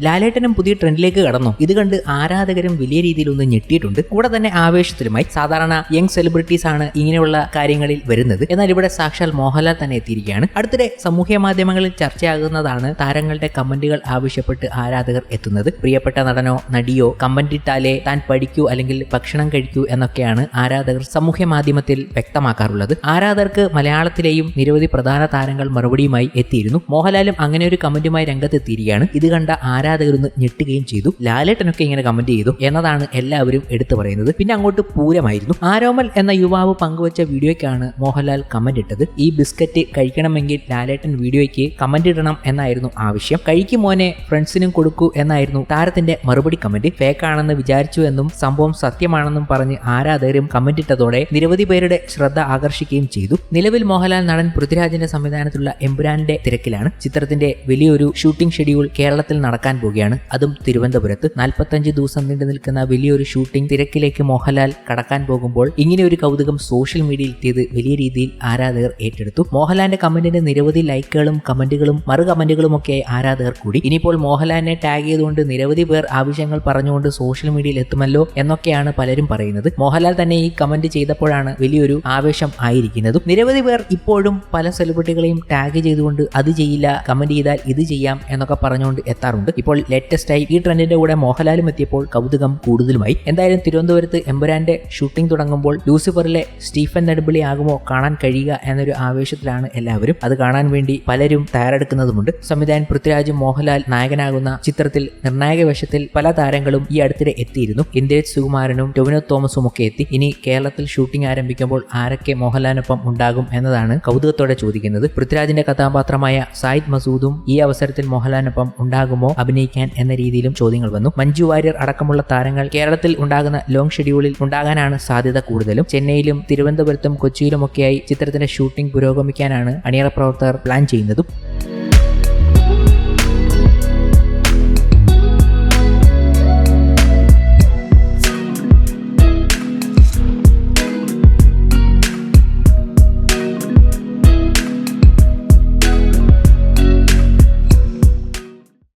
ലാലേട്ടനും പുതിയ ട്രെൻഡിലേക്ക് കടന്നു. ഇത് കണ്ട് ആരാധകരും വലിയ രീതിയിൽ ഒന്ന് ഞെട്ടിയിട്ടുണ്ട്. കൂടെ തന്നെ ആവേശത്തിലുമായി സാധാരണ യങ് സെലിബ്രിറ്റീസ് ആണ് ഇങ്ങനെയുള്ള കാര്യങ്ങളിൽ വരുന്നത്. എന്നാൽ ഇവിടെ സാക്ഷാൽ മോഹൻലാൽ തന്നെ എത്തിയിരിക്കുകയാണ്. അടുത്തിടെ സമൂഹ മാധ്യമങ്ങളിൽ ചർച്ചയാകുന്നതാണ് താരങ്ങളുടെ കമന്റുകൾ ആവശ്യപ്പെട്ട് ആരാധകർ എത്തുന്നത്. പ്രിയപ്പെട്ട നടനോ നടിയോ കമന്റ് ഇട്ടാലേ താൻ പഠിക്കൂ അല്ലെങ്കിൽ ഭക്ഷണം കഴിക്കൂ എന്നൊക്കെയാണ് ആരാധകർ സമൂഹ മാധ്യമത്തിൽ വ്യക്തമാക്കാറുള്ളത്. ആരാധകർക്ക് മലയാളത്തിലെയും നിരവധി പ്രധാന താരങ്ങൾ മറുപടിയുമായി എത്തിയിരുന്നു. മോഹൻലാലും അങ്ങനെ ഒരു കമന്റുമായി രംഗത്തെത്തിയിരിക്കുകയാണ്. ഇത് കണ്ട ആരാധകരൊന്ന് ഞെട്ടുകയും ചെയ്തു. ലാലേട്ടനൊക്കെ ഇങ്ങനെ കമന്റ് ചെയ്തു. എന്നതാണ് എല്ലാവരും എടുത്തു പറയുന്നത്. പിന്നെ അങ്ങോട്ട് പൂരമായിരുന്നു. ആരോമൽ എന്ന യുവാവ് പങ്കുവച്ച വീഡിയോയ്ക്കാണ് മോഹൻലാൽ കമന്റ് ഇട്ടത്. ഈ ബിസ്ക്കറ്റ് കഴിക്കണമെങ്കിൽ ലാലേട്ടൻ വീഡിയോയ്ക്ക് കമന്റ് ഇടണം എന്നായിരുന്നു ആവശ്യം. കഴിക്കും മോനെ ഫ്രണ്ട്സിനും കൊടുക്കൂ എന്നായിരുന്നു താരത്തിന്റെ മറുപടി കമന്റ് ഫേക്ക് ആണെന്ന് വിചാരിച്ചു എന്നും സംഭവം സത്യമാണെന്നും പറഞ്ഞ് ആരാധകരും കമന്റ് ഇട്ടതോടെ നിരവധി പേരുടെ ശ്രദ്ധ ആകർഷിക്കുകയും ചെയ്തു. നിലവിൽ മോഹൻലാൽ നടൻ പൃഥ്വിരാജിന്റെ സംവിധാനത്തിലുള്ള എംബ്രാൻഡിന്റെ തിരക്കിലാണ്. ചിത്രത്തിന്റെ വലിയൊരു ഷൂട്ടിംഗ് ഷെഡ്യൂൾ കേരളത്തിൽ നടക്കാൻ പോവുകയാണ്. അതും തിരുവനന്തപുരത്ത്. നാൽപ്പത്തഞ്ച് ദിവസം നീണ്ടു നിൽക്കുന്ന വലിയൊരു ഷൂട്ടിംഗ് തിരക്കിലേക്ക് മോഹൻലാൽ കടക്കാൻ പോകുമ്പോൾ ഇങ്ങനെ ഒരു കൗതുകം സോഷ്യൽ മീഡിയയിൽ എത്തിയത് വലിയ രീതിയിൽ ആരാധകർ ഏറ്റെടുത്തു. മോഹൻലാലിന്റെ കമന്റിന് നിരവധി ലൈക്കുകളും കമന്റുകളും മറു കമന്റുകളും ഒക്കെ ആരാധകർ കൂടി. ഇനിയിപ്പോൾ മോഹൻലാലിനെ ടാഗ് ചെയ്തുകൊണ്ട് നിരവധി പേർ ആവശ്യങ്ങൾ പറഞ്ഞുകൊണ്ട് സോഷ്യൽ മീഡിയയിൽ എത്തുമല്ലോ എന്നൊക്കെയാണ് പലരും പറയുന്നത്. മോഹൻലാൽ തന്നെ ഈ കമന്റ് ചെയ്തപ്പോഴാണ് വലിയൊരു ആവേശം ആയിരിക്കുന്നതും. നിരവധി പേർ ഇപ്പോഴും പല സെലിബ്രിറ്റികളെയും ടാഗ് ചെയ്തുകൊണ്ട് അത് ചെയ്യില്ല കമന്റ് ചെയ്താൽ ഇത് ചെയ്യാം എന്നൊക്കെ പറഞ്ഞുകൊണ്ട് എത്താറുണ്ട്. ഇപ്പോൾ ലേറ്റസ്റ്റ് ആയി ഈ ട്രെൻഡിന്റെ കൂടെ മോഹൻലാലും എത്തിയപ്പോൾ കൗതുകം കൂടുതലുമായി. എന്തായാലും തിരുവനന്തപുരത്ത് എമ്പുരാന്റെ ഷൂട്ടിംഗ് തുടങ്ങുമ്പോൾ ലൂസിഫറിലെ സ്റ്റീഫൻ നെടുമ്പിളി ആകുമോ കാണാൻ കഴിയുക എന്നൊരു ആവേശത്തിലാണ് എല്ലാവരും. അത് കാണാൻ വേണ്ടി പലരും തയ്യാറെടുക്കുന്നതുമുണ്ട്. സംവിധായകൻ പൃഥ്വിരാജും മോഹൻലാൽ നായകനാകുന്ന ചിത്രത്തിൽ നിർണായക വേഷത്തിൽ പല താരങ്ങളും ഈ അടുത്തിടെ എത്തിയിരുന്നു. ഇന്ദിരജ് സുകുമാരനും ടൊവിനോ തോമസും ഒക്കെ എത്തി. ഇനി കേരളത്തിൽ ഷൂട്ടിംഗ് ആരംഭിക്കുമ്പോൾ ആരൊക്കെ മോഹൻലാലിനൊപ്പം ഉണ്ടാകും എന്നതാണ് കൗതുകത്തോടെ ചോദിക്കുന്നത്. പൃഥ്വിരാജിന്റെ കഥാപാത്രമായ സായിദ് മസൂദും ഈ അവസരത്തിൽ മോഹൻലാലിനൊപ്പം ഉണ്ടാകുമോ? അഭിനയിക്കാൻ എന്ന രീതിയിലും ചോദ്യങ്ങൾ വന്നു. മഞ്ജു വാര്യർ അടക്കമുള്ള താരങ്ങൾ കേരളത്തിൽ ഉണ്ടാകുന്ന ലോങ് ഷെഡ്യൂളിൽ ഉണ്ടാകാനാണ് സാധ്യത കൂടുതലും. ചെന്നൈയിലും തിരുവനന്തപുരത്തും കൊച്ചിയിലുമൊക്കെയായി ചിത്രത്തിന്റെ ഷൂട്ടിംഗ് പുരോഗമിക്കാനാണ് അണിയറ പ്രവർത്തകർ പ്ലാൻ ചെയ്യുന്നതും.